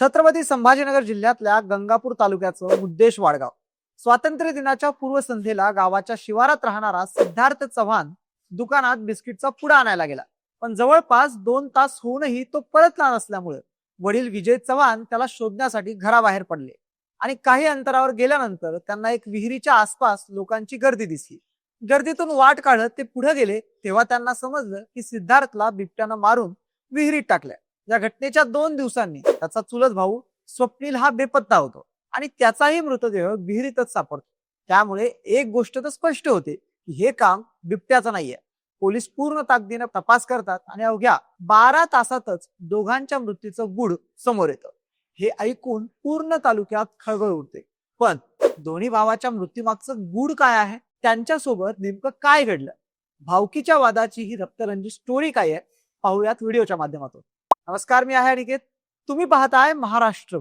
छत्रपती संभाजीनगर जिल्ह्यातल्या गंगापूर तालुक्याचं उद्देश वाडगाव. स्वातंत्र्य दिनाच्या पूर्वसंध्येला गावाच्या शिवारात राहणारा सिद्धार्थ चव्हाण दुकानात बिस्किटचा पुडा आणायला गेला. पण जवळपास दोन तास होऊनही तो परतला नसल्यामुळे वडील विजय चव्हाण त्याला शोधण्यासाठी घराबाहेर पडले. आणि काही अंतरावर गेल्यानंतर त्यांना एक विहिरीच्या आसपास लोकांची गर्दी दिसली. गर्दीतून वाट काढत ते पुढे गेले तेव्हा त्यांना समजलं की सिद्धार्थला बिबट्यानं मारून विहिरीत टाकल्या. या घटनेच्या दोन दिवसांनी त्याचा चुलत भाऊ स्वप्नील हा बेपत्ता होतो आणि त्याचाही मृतदेह विहिरीतच सापडतो. त्यामुळे एक गोष्ट तर स्पष्ट होते की हे काम बिबट्याचं नाहीये. पोलीस पूर्ण ताकदीनं तपास करतात आणि अवघ्या बारा तासातच दोघांच्या मृत्यूचं गुढ समोर येतं. हे ऐकून पूर्ण तालुक्यात खळबळ उडते. पण दोन्ही भावाच्या मृत्यूमागचं गुढ काय आहे? त्यांच्यासोबत नेमकं काय घडलं? भावकीच्या वादाची ही रक्तरंजित स्टोरी काय आहे? पाहूयात व्हिडिओच्या माध्यमातून. नमस्कार मी आहे अनिकेत. तुम्ही पाहताय महाराष्ट्र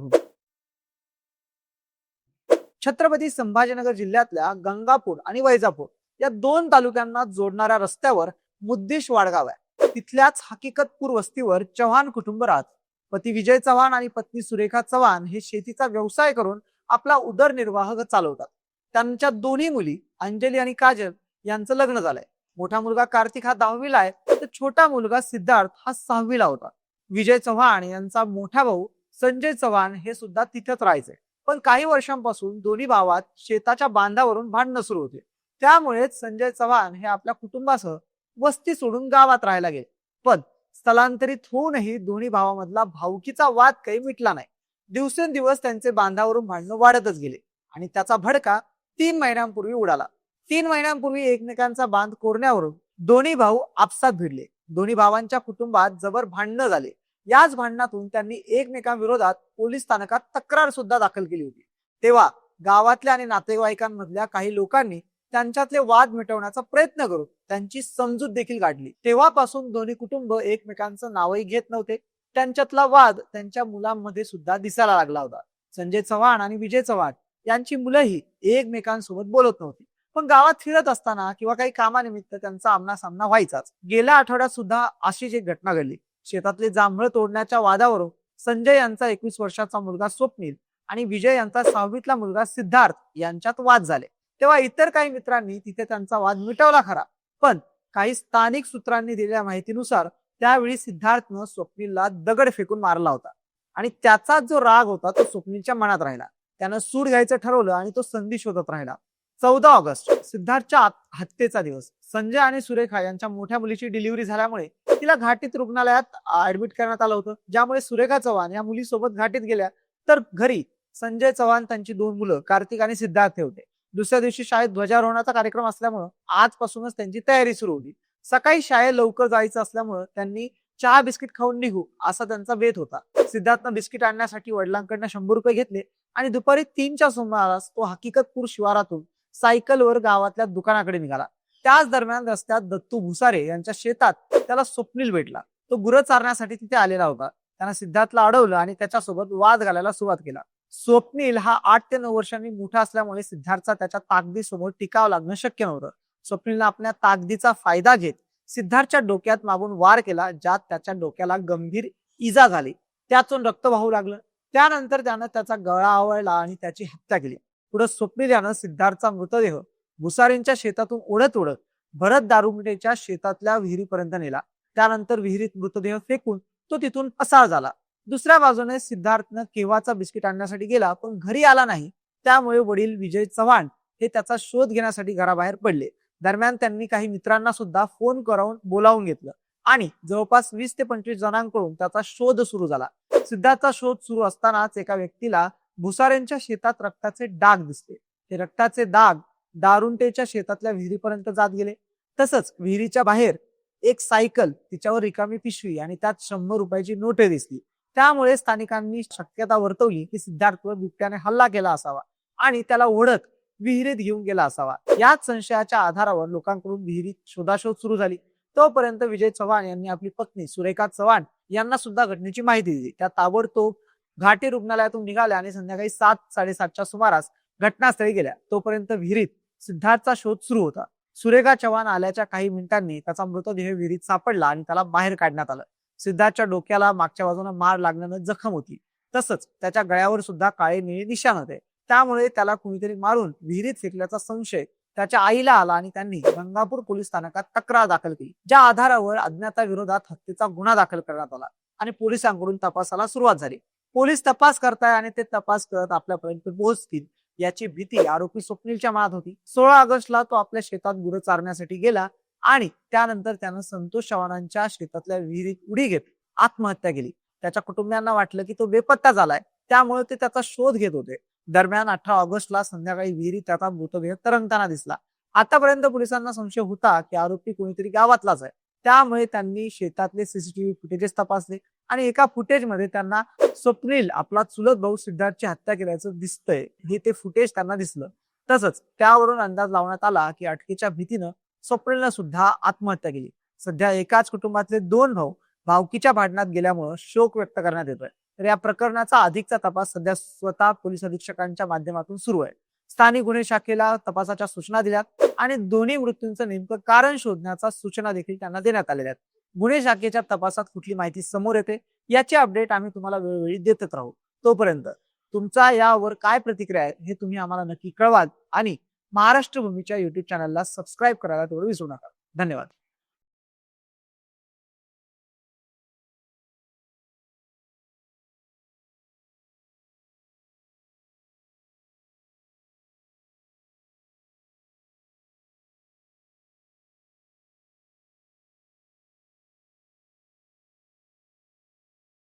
छत्रपती संभाजीनगर जिल्ह्यातल्या गंगापूर आणि वैजापूर या दोन तालुक्यांना जोडणाऱ्या रस्त्यावर मुद्देश वाडगाव आहे. तिथल्याच हकीकतपूर वस्तीवर चव्हाण कुटुंब राहत. पती विजय चव्हाण आणि पत्नी सुरेखा चव्हाण हे शेतीचा व्यवसाय करून आपला उदरनिर्वाह चालवतात. त्यांच्या दोन्ही मुली अंजली आणि काजल यांचं लग्न झालंय. मोठा मुलगा कार्तिक हा दहावीला आहे. तर छोटा मुलगा सिद्धार्थ हा सहावीला होता. विजय चव्हाण यांचा मोठा भाऊ संजय चव्हाण हे सुद्धा तिथेच राहायचे. पण काही वर्षांपासून दोन्ही भावात शेताच्या बांधावरून भांडणं सुरू होते. त्यामुळेच संजय चव्हाण हे आपल्या कुटुंबासह वस्ती सोडून गावात राहायला गेले. पण स्थलांतरित होऊनही दोन्ही भावामधला भावकीचा वाद काही मिटला नाही. दिवसेंदिवस त्यांचे बांधावरून भांडणं वाढतच गेले आणि त्याचा भडका तीन महिन्यांपूर्वी उडाला. तीन महिन्यांपूर्वी एकमेकांचा बांध कोरण्यावरून दोन्ही भाऊ आपसात भिडले. दोन्ही भावांच्या कुटुंबात जबर भांडणं झाले. याच भांडणातून त्यांनी एकमेकांविरोधात पोलीस स्थानकात तक्रार सुद्धा दाखल केली होती. तेव्हा गावातल्या आणि नातेवाईकांमधल्या काही लोकांनी त्यांच्यातले वाद मिटवण्याचा प्रयत्न करून त्यांची समजूत देखील काढली. तेव्हापासून दोन्ही कुटुंब एकमेकांचं नावही घेत नव्हते. त्यांच्यातला वाद त्यांच्या मुलांमध्ये सुद्धा दिसायला लागला होता. संजय चव्हाण आणि विजय चव्हाण यांची मुलंही एकमेकांसोबत बोलत नव्हती. पण गावात फिरत असताना किंवा काही कामानिमित्त त्यांचा आमना सामना व्हायचाच. गेल्या आठवड्यात सुद्धा अशीच एक घटना घडली शेतातले जांभळ तोडण्याच्या वादावरून संजय यांचा एकवीस वर्षाचा मुलगा स्वप्नील आणि विजय यांचा सहावीतला मुलगा सिद्धार्थ यांच्यात वाद झाले. तेव्हा इतर काही मित्रांनी तिथे त्यांचा वाद मिटवला खरा. पण काही स्थानिक सूत्रांनी दिलेल्या माहितीनुसार त्यावेळी सिद्धार्थनं स्वप्नीलला दगड फेकून मारला होता आणि त्याचा जो राग होता तो स्वप्नीलच्या मनात राहिला. त्यानं सूड घ्यायचं ठरवलं आणि तो संधी शोधत राहिला. चौदा ऑगस्ट सिद्धार्थच्या हत्येचा दिवस. संजय आणि सुरेखा यांच्या मोठ्या मुलीची डिलिव्हरी झाल्यामुळे तिला घाटीत रुग्णालयात ऍडमिट करण्यात आलं होतं. ज्यामुळे सुरेखा चव्हाण या मुलीसोबत घाटीत गेल्या तर घरी संजय चव्हाण त्यांची दोन मुलं कार्तिक आणि सिद्धार्थ होते. दुसऱ्या दिवशी शाळेत ध्वजारोहणाचा कार्यक्रम असल्यामुळं आजपासूनच त्यांची तयारी सुरू होती. सकाळी शाळेत लवकर जायचं असल्यामुळं त्यांनी चहा बिस्किट खाऊन निघू असा त्यांचा वेध होता. सिद्धार्थनं बिस्किट आणण्यासाठी वडिलांकडनं शंभर रुपये घेतले आणि दुपारी तीनच्या सुमारास तो हकीकतपूर शिवारातून सायकलवर गावातल्या दुकानाकडे निघाला. त्याच दरम्यान रस्त्यात दत्तू भुसारे यांच्या शेतात त्याला स्वप्नील भेटला. तो गुरं चारण्यासाठी तिथे आलेला होता. त्यांना सिद्धार्थला अडवलं आणि त्याच्यासोबत वाद घालायला सुरुवात केला. स्वप्नील हा आठ ते नऊ वर्षांनी मोठा असल्यामुळे सिद्धार्थचा त्याच्या ताकदीसमोर टिकाव लागणं शक्य नव्हतं. स्वप्नीलनं आपल्या ताकदीचा फायदा घेत सिद्धार्थच्या डोक्यात मागून वार केला ज्यात त्याच्या डोक्याला गंभीर इजा झाली. त्यातून रक्त वाहू लागलं. त्यानंतर त्यानं त्याचा गळा आवळला आणि त्याची हत्या केली. पुढे स्वप्नील यानं सिद्धार्थचा मृतदेह भुसारींच्या शेतातून ओढत ओढत भरत दारुमटेच्या शेतातल्या विहिरीपर्यंत नेला. त्यानंतर विहिरीत मृतदेह फेकून तो तिथून पसार झाला. दुसऱ्या बाजूने सिद्धार्थनं केव्हाचा बिस्किट आणण्यासाठी गेला पण घरी आला नाही. त्यामुळे वडील विजय चव्हाण हे त्याचा शोध घेण्यासाठी घराबाहेर पडले. दरम्यान त्यांनी काही मित्रांना सुद्धा फोन करून बोलावून घेतलं आणि जवळपास वीस ते पंचवीस जणांकडून त्याचा शोध सुरू झाला. सिद्धार्थचा शोध सुरू असतानाच एका व्यक्तीला भुसाऱ्यांच्या शेतात रक्ताचे डाग दिसले. हे रक्ताचे डाग दारुंटेच्या शेतातल्या विहिरीपर्यंत जात गेले. तसंच विहिरीच्या बाहेर एक सायकल तिच्यावर रिकामी पिशवी आणि त्यात शंभर रुपयाची नोटे दिसली. त्यामुळे स्थानिकांनी शक्यता वर्तवली की सिद्धार्थवर बिबट्याने हल्ला केला असावा आणि त्याला ओढत विहिरीत घेऊन गेला असावा. याच संशयाच्या आधारावर लोकांकडून विहिरीत शोधाशोध सुरू झाली. तोपर्यंत विजय चव्हाण यांनी आपली पत्नी सुरेखा चव्हाण यांना सुद्धा घटनेची माहिती दिली. त्या ताबडतोब घाटी रुग्णालयातून निघाल्या आणि संध्याकाळी सात साडेसातच्या सुमारास घटनास्थळी गेल्या. तोपर्यंत विहिरीत सिद्धार्थचा शोध सुरू होता. सुरेखा चव्हाण आल्याच्या काही मिनिटांनी त्याचा मृतदेह विहिरीत सापडला आणि त्याला बाहेर काढण्यात आलं. सिद्धार्थच्या डोक्याला मागच्या बाजूने मार लागण्यानं जखम होती. तसंच त्याच्या गळ्यावर सुद्धा काळे निळे निशाण होते. त्यामुळे त्याला कुणीतरी मारून विहिरीत फेकल्याचा संशय त्याच्या आईला आला आणि त्यांनी गंगापूर पोलीस स्थानकात तक्रार दाखल केली ज्या आधारावर अज्ञाताविरोधात हत्येचा गुन्हा दाखल करण्यात आला आणि पोलिसांकडून तपासाला सुरुवात झाली. पोलीस तपास करताय आणि ते तपास करत आपल्यापर्यंत पोहोचतील याची भीती आरोपी स्वप्नीलच्या मनात होती. सोळा ऑगस्टला तो आपल्या शेतात गुरं चारण्यासाठी गेला आणि त्यानंतर त्यानं संतोष चव्हाणांच्या शेतातल्या विहिरीत उडी घेत आत्महत्या केली. त्याच्या कुटुंबियांना वाटलं की तो बेपत्ता झालाय त्यामुळे ते त्याचा शोध घेत होते. दरम्यान अठरा ऑगस्टला संध्याकाळी विहिरीत त्याचा मृतदेह तरंगताना दिसला. आतापर्यंत पोलिसांना संशय होता की आरोपी कोणीतरी गावातलाच आहे. त्यामुळे त्यांनी शेतातले सीसीटीव्ही फुटेजेस तपासले. आणि एका फुटेजमध्ये त्यांना स्वप्नील आपला चुलत भाऊ सिद्धार्थची हत्या केल्याचं दिसतंय. हे ते फुटेज त्यांना दिसलं. तसंच त्यावरून अंदाज लावण्यात आला की अटकेच्या भीतीनं स्वप्नीलनं सुद्धा आत्महत्या केली. सध्या एकाच कुटुंबातले दोन भाऊ भावकीच्या भांडणात गेल्यामुळं शोक व्यक्त करण्यात येतोय. तर या प्रकरणाचा अधिकचा तपास सध्या स्वतः पोलीस अधीक्षकांच्या माध्यमातून सुरू आहे. स्थानिक गुन्हे शाखेला तपासाच्या सूचना दिल्यात आणि दोन्ही मृत्यूंचं नेमकं कारण शोधण्याचा सूचना देखील त्यांना देण्यात आलेल्या आहेत. गुन्हे शाखेच्या तपासात कुठली माहिती समोर येते याची अपडेट आम्ही तुम्हाला वेळोवेळी देतच राहू. तोपर्यंत तुमचा यावर काय प्रतिक्रिया आहे हे तुम्ही आम्हाला नक्की कळवाल आणि महाराष्ट्र भूमीच्या युट्यूब चॅनलला सबस्क्राईब करायला तेवढं विसरू नका. धन्यवाद.